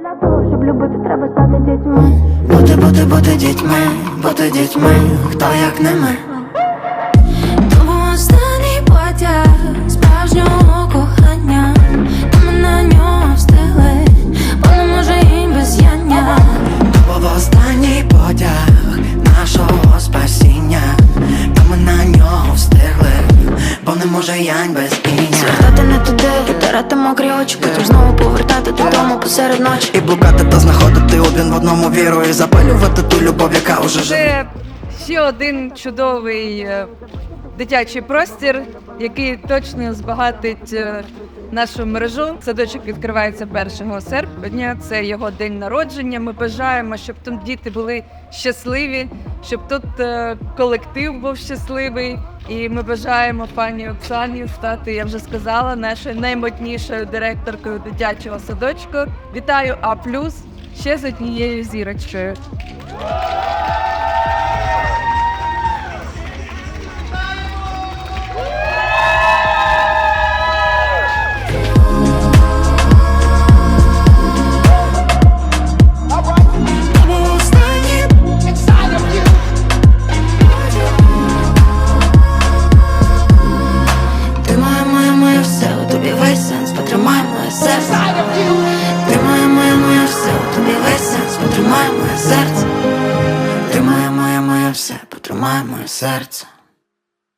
Для того, щоб любити, треба стати дітьми. Бути, бути, бути дітьми, бути дітьми, хто як не ми. Не може янь без іня. Звертати не туди, витирати мокрі очі, потім знову повертати додому посеред ночі. І блукати та знаходити один в одному віру і запалювати ту любов, яка уже живе. Ще один чудовий е, дитячий простір, який точно збагатить е, нашу мережу. Садочок відкривається 1 серпня. Це його день народження. Ми бажаємо, щоб тут діти були щасливі, щоб тут е, колектив був щасливий. І ми бажаємо пані Оксані стати, я вже сказала, нашою наймоднішою директоркою дитячого садочку. Вітаю А ще з однією зірочкою. Серце. Тримає моє, моє, все, потримай моє серце.